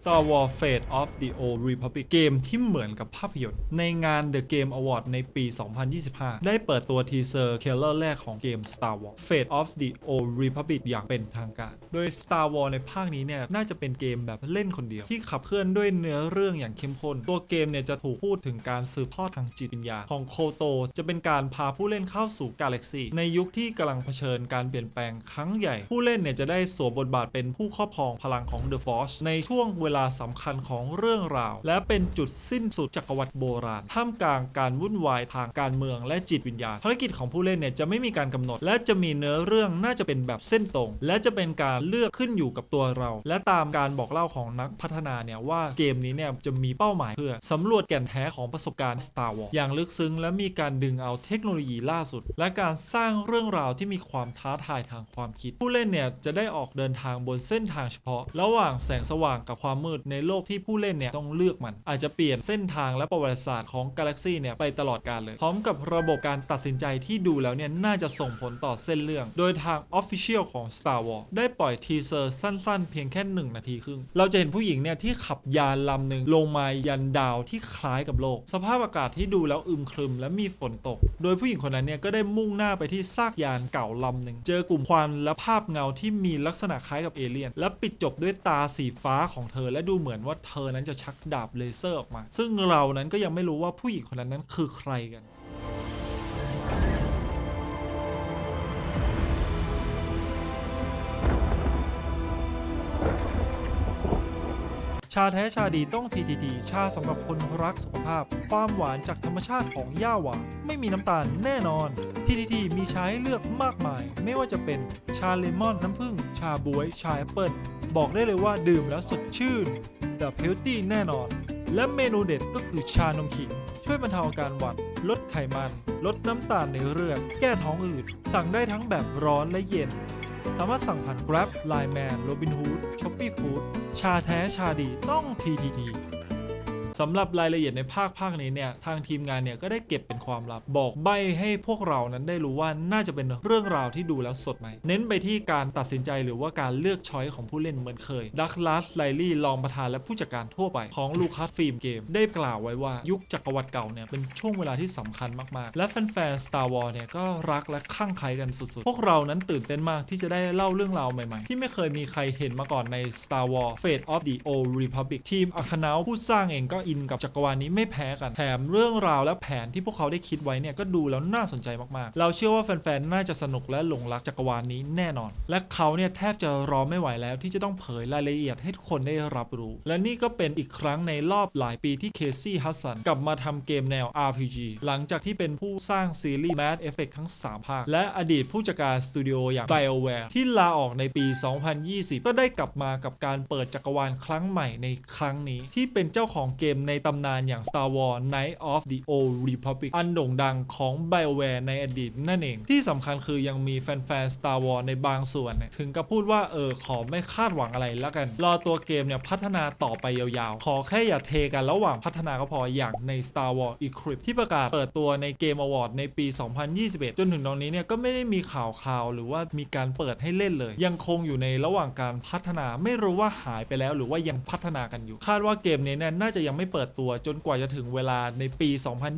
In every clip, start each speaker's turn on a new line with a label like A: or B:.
A: Star Wars Fate of the Old Republic เกมที่เหมือนกับภาพยนตร์ ในงาน The Game Award ในปี 2025 ได้เปิดตัวทีเซอร์เทรลเลอร์แรกของเกม Star Wars Fate of the Old Republic อย่างเป็นทางการ โดย Star Wars ในภาคนี้เนี่ยน่าจะเป็นเกมแบบเล่นคนเดียว ที่ขับเคลื่อนด้วยเนื้อเรื่องอย่างเข้มข้น ตัวเกมเนี่ยจะถูกพูดถึงการสืบทอดทางจิตวิญญาณของโคโต จะเป็นการพาผู้เล่นเข้าสู่กาแล็กซีในยุคที่กำลังเผชิญการเปลี่ยนแปลงครั้งใหญ่ ผู้เล่นเนี่ยจะได้สวมบทบาทเป็นผู้ครอบครองพลังของ The Force ในช่วงเวลาสำคัญของเรื่องราว และเป็นจุดสิ้นสุดจักรวรรดิโบราณ ท่ามกลางการวุ่นวายทางการเมืองและจิตวิญญาณ ภารกิจของผู้เล่นเนี่ยจะไม่มีการกำหนด และจะมีเนื้อเรื่องน่าจะเป็นแบบเส้นตรง และจะเป็นการเลือกขึ้นอยู่กับตัวเรา และตามการบอกเล่าของนักพัฒนาเนี่ยว่าเกมนี้เนี่ยจะมีเป้าหมายเพื่อสำรวจแก่นแท้ของประสบการณ์ Star Wars อย่างลึกซึ้ง และมีการดึงเอาเทคโนโลยีล่าสุด และการสร้างเรื่องราวที่มีความท้าทายทางความคิด ผู้เล่นเนี่ยจะได้ออกเดินทางบนเส้นทางเฉพาะ ระหว่างแสงสว่างกับความมืดในโลกที่ผู้เล่นเนี่ยต้องเลือกมัน อาจจะเปลี่ยนเส้นทางและประวัติศาสตร์ของกาแล็กซี่เนี่ยไปตลอดกาลเลย พร้อมกับระบบการตัดสินใจที่ดูแล้วเนี่ยน่าจะส่งผลต่อเส้นเรื่อง โดยทาง Official ของ Star Wars ได้ปล่อยทีเซอร์สั้นๆ เพียงแค่ 1 นาทีครึ่ง เราจะเห็นผู้หญิงเนี่ยที่ขับยานลำหนึ่งลงมายันดาวที่คล้ายกับโลก สภาพอากาศที่ดูแล้วอึมครึมและมีฝนตก โดยผู้หญิงคนนั้นเนี่ยก็ได้มุ่งหน้าไปที่ซากยานเก่าลำหนึ่งเจอกลุ่มควันและภาพเงาที่มีลักษณะคล้ายกับเอเลี่ยน และปิดจบด้วยตาสีฟ้าของเธอและดูเหมือนว่าเธอนั้นจะชักดาบเลเซอร์ออกมา ซึ่งเรานั้นก็ยังไม่รู้ว่าผู้หญิงคนนั้นนั้นคือใครกัน ชาแท้ชาดีต้อง TTT ชาสำหรับคนรักสุขภาพ ความหวานจากธรรมชาติของย่าหวานไม่มีน้ำตาลแน่นอน TTT มีชาให้เลือกมากมาย ไม่ว่าจะเป็นชาเลมอนน้ำผึ้งชาบวย ชาแอปเปิลบอกได้เลยว่าดื่มแล้วสดชื่นแต่เฮลตี้แน่นอน และเมนูเด็ดก็คือชานมขิง ช่วยบรรเทาอาการหวัด ลดไขมัน ลดน้ำตาลในเลือดแก้ท้องอืดสั่งได้ทั้งแบบร้อนและเย็น สามารถสั่งผ่าน Grab, Line Man, Robinhood, Shopee Food ชาแท้ชาดีต้อง TTT สำหรับรายละเอียดในภาคภาคนี้เนี่ยทางทีมงานเนี่ยก็ได้เก็บเป็นความลับ บอกใบให้พวกเรานั้นได้รู้ว่าน่าจะเป็นเรื่องราวที่ดูแล้วสดใหม่ เน้นไปที่การตัดสินใจหรือว่าการเลือกช้อยของผู้เล่นเหมือนเคยดักลาสไลลี่รองประธานและผู้จัดการทั่วไปของลูคัสฟิล์มเกมได้กล่าวไว้ว่ายุคจักรวรรดิเก่าเนี่ยเป็นช่วงเวลาที่สำคัญมาก ๆ และแฟนๆ Star Wars เนี่ยก็รักและคลั่งไคล้กันสุด ๆ พวกเรานั้นตื่นเต้นมากที่จะได้เล่าเรื่องราวใหม่ ๆ ที่ไม่เคยมีใครเห็นมาก่อนใน Star Wars Fate of the Old Republic ทีมอาคา u าผู้สร้างเองก็อนกับจักรวาลนี้ไม่แพ้กัน แถมเรื่องราวและแผนที่พวกเขาได้คิดไว้เนี่ยก็ดูแล้วน่าสนใจมากๆ เราเชื่อว่าแฟนๆ น่าจะสนุกและหลงรักจักรวาลนี้แน่นอน และเขาเนี่ยแทบจะรอไม่ไหวแล้วที่จะต้องเผยรายละเอียดให้ทุกคนได้รับรู้ และนี่ก็เป็นอีกครั้งในรอบหลายปีที่เคซี่ฮัสสันกลับมาทำเกมแนว RPG หลังจากที่เป็นผู้สร้างซีรีส์ Mass Effect ทั้ง 3 ภาค และอดีตผู้จัดการสตูดิโออย่าง BioWare ที่ลาออกในปี 2020 ก็ได้กลับมากับการเปิดจักรวาลครั้งใหม่ในครั้งนี้ ที่เป็นเจ้าของเกมในตำนานอย่าง Star Wars Knight of the Old Republic อันโด่งดังของ BioWare ในอดีตนั่นเอง ที่สำคัญคือยังมีแฟนๆ Star Wars ในบางส่วนถึงกับพูดว่าเออขอไม่คาดหวังอะไรแล้วกัน รอตัวเกมเนี่ยพัฒนาต่อไปยาวๆ ขอแค่อย่าเทกันระหว่างพัฒนาก็พออย่างใน Star Wars Eclipse ที่ประกาศเปิดตัวในเกม Award ในปี 2021 จนถึงตอนนี้เนี่ยก็ไม่ได้มีข่าวข่าวหรือว่ามีการเปิดให้เล่นเลย ยังคงอยู่ในระหว่างการพัฒนาไม่รู้ว่าหายไปแล้ว หรือว่ายังพัฒนากันอยู่ คาดว่าเกมนี้เนี่ยน่าจะยังไม่เปิดตัวจนกว่าจะถึงเวลาในปี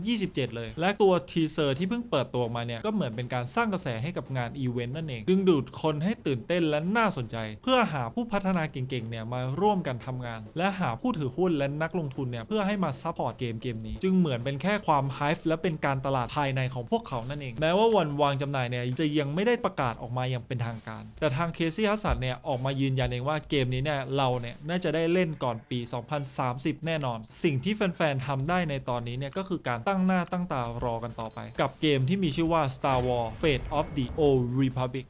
A: 2027 เลย และตัวทีเซอร์ที่เพิ่งเปิดตัวมาเนี่ย ก็เหมือนเป็นการสร้างกระแสให้กับงานอีเวนต์นั่นเอง ดึงดูดคนให้ตื่นเต้นและน่าสนใจ เพื่อหาผู้พัฒนาเก่งๆเนี่ยมาร่วมกันทำงาน และหาผู้ถือหุ้นและนักลงทุนเนี่ยเพื่อให้มาซัพพอร์ตเกมเกมนี้ จึงเหมือนเป็นแค่ความไฮฟ์และเป็นการตลาดภายในของพวกเขานั่นเองแม้ว่าวันวางจำหน่ายเนี่ยจะยังไม่ได้ประกาศออกมาอย่างเป็นทางการ แต่ทางเคซี่ฮัสสันเนี่ยออกมายืนยันเองว่าเกมนี้เนี่ยเราเนี่ยน่าจะได้เล่นก่อนปี 2030 แน่นอนสิ่งที่แฟนๆทำได้ในตอนนี้เนี่ยก็คือการตั้งหน้าตั้งตารอกันต่อไป กับเกมที่มีชื่อว่า Star Wars Fate of the Old Republic